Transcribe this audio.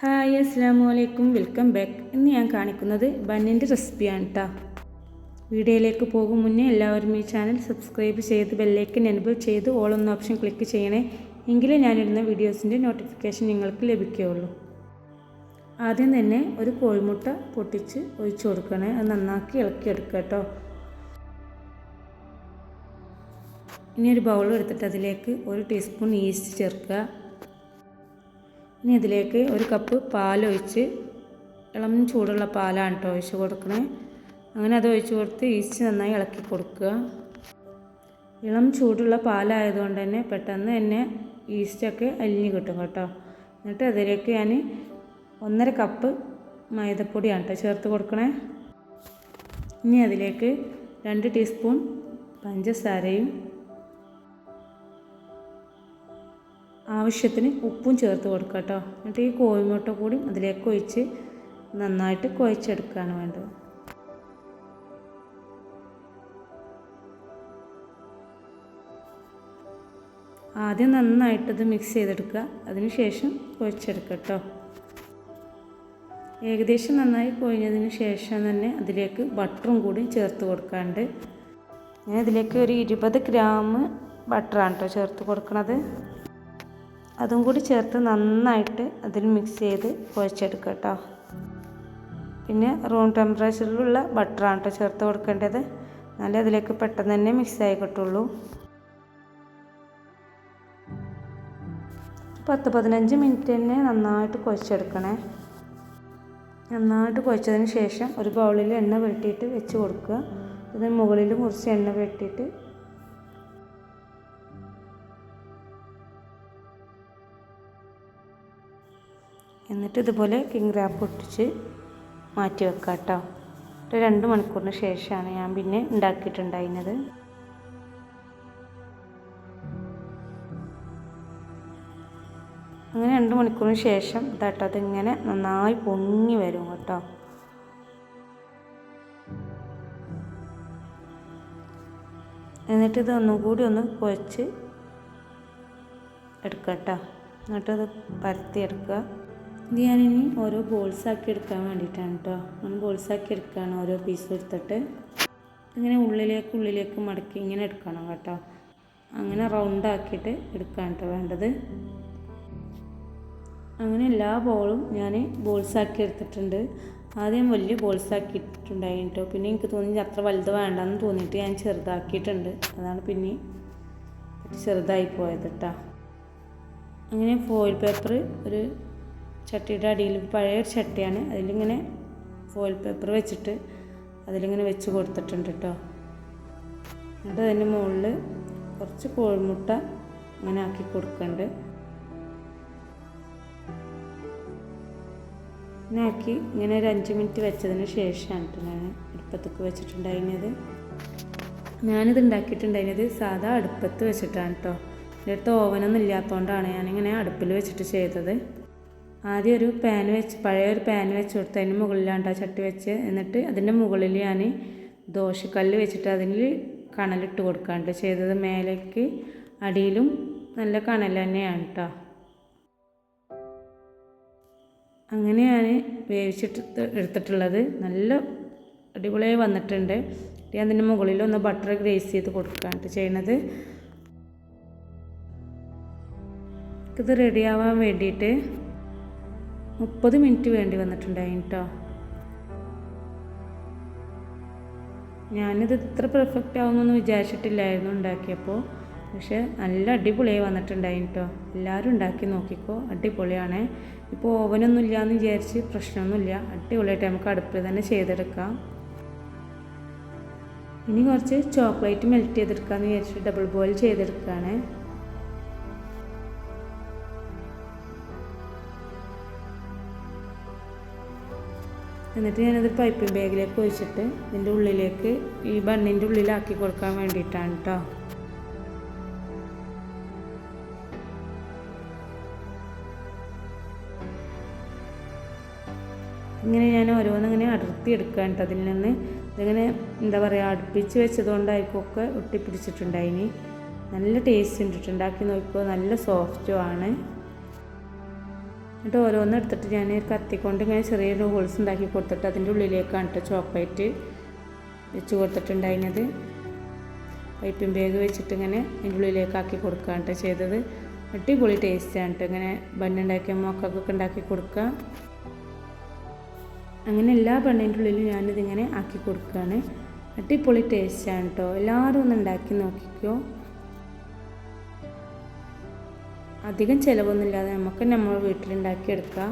Hi അസ്സാമു അലൈക്കും welcome back. ഇന്ന് ഞാൻ കാണിക്കുന്നത് ബണ്ണിന്റെ റെസിപ്പിയാണ് കേട്ടോ വീഡിയോയിലേക്ക് പോകും മുന്നേ എല്ലാവരും ഈ ചാനൽ സബ്സ്ക്രൈബ് ചെയ്ത് ബെല്ലേക്ക് എനബിൾ ചെയ്ത് ഓൾ എന്ന ഓപ്ഷൻ ക്ലിക്ക് ചെയ്യണേ എങ്കിലേ ഞാനിടുന്ന വീഡിയോസിന്റെ നോട്ടിഫിക്കേഷൻ നിങ്ങൾക്ക് ലഭിക്കുകയുള്ളൂ. ആദ്യം തന്നെ ഒരു കോഴിമുട്ട പൊട്ടിച്ച് ഒഴിച്ചു കൊടുക്കണേ. അത് നന്നാക്കി ഇളക്കിയെടുക്കുക കേട്ടോ ഇനി ഒരു ബൗൾ എടുത്തിട്ട് അതിലേക്ക് ഒരു ടീസ്പൂൺ ഈസ്റ്റ് ചേർക്കുക. ഇനി ഇതിലേക്ക് ഒരു കപ്പ് പാലൊഴിച്ച് ഇളം ചൂടുള്ള പാലാണ് കേട്ടോ ഒഴിച്ച് കൊടുക്കണേ. അങ്ങനെ അത് ഒഴിച്ച് കൊടുത്ത് ഈസ്റ്റ് നന്നായി ഇളക്കി കൊടുക്കുക. ഇളം ചൂടുള്ള പാലായതുകൊണ്ട് തന്നെ പെട്ടെന്ന് തന്നെ ഈസ്റ്റൊക്കെ അലിഞ്ഞ് കിട്ടും കേട്ടോ. എന്നിട്ട് അതിലേക്ക് ഞാൻ ഒന്നര കപ്പ് മൈദപ്പൊടിയാണ് കേട്ടോ ചേർത്ത് കൊടുക്കണേ. ഇനി അതിലേക്ക് രണ്ട് ടീസ്പൂൺ പഞ്ചസാരയും ആവശ്യത്തിന് ഉപ്പും ചേർത്ത് കൊടുക്കുക കേട്ടോ. എന്നിട്ട് ഈ കോഴിമുട്ട കൂടി അതിലേക്ക് ഒഴിച്ച് നന്നായിട്ട് കുഴച്ചെടുക്കുകയാണ് വേണ്ടത്. ആദ്യം നന്നായിട്ടത് മിക്സ് ചെയ്തെടുക്കുക. അതിനുശേഷം കുഴച്ചെടുക്കുക കേട്ടോ. ഏകദേശം നന്നായി കൊഴിഞ്ഞതിന് ശേഷം തന്നെ അതിലേക്ക് ബട്ടറും കൂടി ചേർത്ത് കൊടുക്കാണ്ട് ഞാൻ ഇതിലേക്ക് ഒരു ഇരുപത് ഗ്രാം ബട്ടറാണ് കേട്ടോ ചേർത്ത് കൊടുക്കണത്. അതും കൂടി ചേർത്ത് നന്നായിട്ട് അതിൽ മിക്സ് ചെയ്ത് കുഴച്ചെടുക്കുക കേട്ടോ പിന്നെ റൂം ടെമ്പറേച്ചറിലുള്ള ബട്ടറാണ് കേട്ടോ ചേർത്ത് കൊടുക്കേണ്ടത്. എന്നാലേ അതിലേക്ക് പെട്ടെന്ന് തന്നെ മിക്സ് ആയി കിട്ടുള്ളൂ. പത്ത് പതിനഞ്ച് മിനിറ്റ് തന്നെ നന്നായിട്ട് കുഴച്ചെടുക്കണേ. നന്നായിട്ട് കുഴച്ചതിന് ശേഷം ഒരു ബൗളിൽ എണ്ണ വെട്ടിയിട്ട് വെച്ച് കൊടുക്കുക. അതിന് മുകളിൽ കുറച്ച് എണ്ണ വെട്ടിയിട്ട് എന്നിട്ട് ഇതുപോലെ കിങ് റാപ്പ് ഒട്ടിച്ച് മാറ്റി വെക്കുക കേട്ടോ ഒരു രണ്ട് മണിക്കൂറിന് ശേഷമാണ് ഞാൻ പിന്നെ ഉണ്ടാക്കിയിട്ടുണ്ടായിരുന്നത്. അങ്ങനെ രണ്ട് മണിക്കൂറിന് ശേഷം ഇതാട്ടോ അതിങ്ങനെ നന്നായി പൊങ്ങി വരും കേട്ടോ. എന്നിട്ട് ഇത് ഒന്നും കൂടി ഒന്ന് കുഴച്ച് എടുക്കുക കേട്ടോ എന്നിട്ടത് പരത്തി എടുക്കുക. ഇത് ഞാനിനി ഓരോ ബോൾസ് ആക്കി എടുക്കാൻ വേണ്ടിയിട്ടാണ് കേട്ടോ ഞാൻ ബോൾസ് ആക്കി എടുക്കുകയാണ് ഓരോ പീസും എടുത്തിട്ട്. ഇങ്ങനെ ഉള്ളിലേക്ക് ഉള്ളിലേക്ക് മടക്കി ഇങ്ങനെ എടുക്കണം കേട്ടോ. അങ്ങനെ റൗണ്ട് ആക്കിയിട്ട് എടുക്കാൻ കേട്ടോ വേണ്ടത്. അങ്ങനെ എല്ലാ ബോളും ഞാൻ ബോൾസ് ആക്കി എടുത്തിട്ടുണ്ട്. ആദ്യം വലിയ ബോൾസ് ആക്കിയിട്ടുണ്ടായിരുന്നു കേട്ടോ പിന്നെ എനിക്ക് തോന്നി അത്ര വലുത് വേണ്ടെന്ന് തോന്നിയിട്ട് ഞാൻ ചെറുതാക്കിയിട്ടുണ്ട്. അതാണ് പിന്നെ ചെറുതായി പോയത് കേട്ടോ അങ്ങനെ ഫോയിൽ പേപ്പർ ഒരു ചട്ടിയുടെ അടിയിൽ പഴയ ഒരു ചട്ടിയാണ്. അതിലിങ്ങനെ ഫോയിൽ പേപ്പർ വെച്ചിട്ട് അതിലിങ്ങനെ വെച്ച് കൊടുത്തിട്ടുണ്ട് കേട്ടോ എന്നിട്ട് അതിന്റെ മുകളിൽ കുറച്ച് കോഴിമുട്ട അങ്ങനെ ആക്കി കൊടുക്കുന്നുണ്ട്. ഇങ്ങനെ ആക്കി ഇങ്ങനെ ഒരു അഞ്ച് മിനിറ്റ് വെച്ചതിന് ശേഷമാണ് ഞാൻ അടുപ്പത്തൊക്കെ വെച്ചിട്ടുണ്ടായിരുന്നത്. ഞാനിത് ഉണ്ടാക്കിയിട്ടുണ്ടായിരുന്നത് സാധാ അടുപ്പത്ത് വെച്ചിട്ടാണ് കേട്ടോ എന്റെ അടുത്ത് ഓവനൊന്നും ഇല്ലാത്തതുകൊണ്ടാണ് ഞാനിങ്ങനെ അടുപ്പിൽ വെച്ചിട്ട് ചെയ്തത്. ആദ്യം ഒരു പാൻ വെച്ച് പഴയ ഒരു പാൻ വെച്ച് കൊടുത്ത് അതിന് മുകളിലാണ് ആ ചട്ടി വെച്ച് എന്നിട്ട് അതിന്റെ മുകളിൽ ഞാൻ ദോശക്കല്ല് വെച്ചിട്ട് അതിൽ കണലിട്ട് കൊടുക്കാണ്ട്. ചെയ്തത് മേലേക്ക് അടിയിലും നല്ല കണൽ തന്നെയാണ് കേട്ടോ അങ്ങനെ ഞാൻ വേവിച്ചിട്ട് എടുത്തിട്ടുള്ളത്. നല്ല അടിപൊളിയായി വന്നിട്ടുണ്ട്. ഞാൻ അതിന്റെ മുകളിൽ ഒന്ന് ബട്ടർ ഗ്രേസ് ചെയ്ത് കൊടുക്കുകയാണ് ചെയ്യണത്. ഇത് റെഡിയാവാൻ വേണ്ടിയിട്ട് മുപ്പത് മിനിറ്റ് വേണ്ടി വന്നിട്ടുണ്ടായിരുന്നു കേട്ടോ ഞാനിത് ഇത്ര പെർഫെക്റ്റ് ആവുമെന്ന് വിചാരിച്ചിട്ടില്ലായിരുന്നു ഉണ്ടാക്കിയപ്പോൾ പക്ഷേ നല്ല അടിപൊളിയായി വന്നിട്ടുണ്ടായിരുന്നു കേട്ടോ എല്ലാവരും ഉണ്ടാക്കി നോക്കിക്കോ. അടിപൊളിയാണ്. ഇപ്പോൾ ഓവനൊന്നും ഇല്ലയെന്ന് വിചാരിച്ച് പ്രശ്നമൊന്നുമില്ല അടിപൊളിയായിട്ട് നമുക്ക് അടുപ്പിൽ തന്നെ ചെയ്തെടുക്കാം. ഇനി കുറച്ച് ചോക്ലേറ്റ് മെൽറ്റ് ചെയ്തെടുക്കാമെന്ന് വിചാരിച്ചിട്ട് ഡബിൾ ബോയിൽ ചെയ്തെടുക്കുകയാണ് എന്നിട്ട് ഞാനത് പൈപ്പിംഗ് ബാഗിലേക്ക് ഒഴിച്ചിട്ട് ഇതിന്റെ ഉള്ളിലേക്ക് ഈ ബണ്ണിന്റെ ഉള്ളിലാക്കി കൊടുക്കാൻ വേണ്ടിയിട്ടാണ് കേട്ടോ ഇങ്ങനെ ഞാൻ ഓരോന്നിങ്ങനെ അടർത്തി എടുക്കാൻ കേട്ടോ അതിൽ നിന്ന് ഇതിങ്ങനെ എന്താ പറയുക അടുപ്പിച്ച് വെച്ചതുകൊണ്ടായിരിക്കും ഒക്കെ ഒട്ടിപ്പിടിച്ചിട്ടുണ്ടായിനി. നല്ല ടേസ്റ്റ് ഉണ്ട് ഉണ്ടാക്കി നോക്കിയപ്പോൾ നല്ല സോഫ്റ്റും ആണ്. എന്നിട്ട് ഓരോന്ന് എടുത്തിട്ട് ഞാൻ കത്തിക്കൊണ്ട് ഇങ്ങനെ ചെറിയൊരു ഹോൾസ് ഉണ്ടാക്കി കൊടുത്തിട്ട് അതിന്റെ ഉള്ളിലേക്കാണ് കേട്ടോ ചോക്ലേറ്റ് വെച്ച് കൊടുത്തിട്ടുണ്ടായിരുന്നത്. പൈപ്പിംഗ് ബാഗ് വെച്ചിട്ട് ഇങ്ങനെ അതിന്റെ ഉള്ളിലേക്കാക്കി കൊടുക്കുകയാണ് കേട്ടോ ചെയ്തത്. അടിപൊളി ടേസ്റ്റാണ് കേട്ടോ ഇങ്ങനെ ബണ്ണുണ്ടാക്കിയ മോക്കൊക്കെ ഉണ്ടാക്കി കൊടുക്കുക അങ്ങനെ എല്ലാ ബണ്ണിന്റെ ഉള്ളിലും ഞാനിതിങ്ങനെ ആക്കി കൊടുക്കുകയാണ് അടിപൊളി ടേസ്റ്റാണ് കേട്ടോ എല്ലാവരും ഒന്ന് ഉണ്ടാക്കി നോക്കിക്കോ. അധികം ചിലവൊന്നുമില്ലാതെ നമുക്ക് നമ്മൾ വീട്ടിലുണ്ടാക്കിയെടുക്കാം.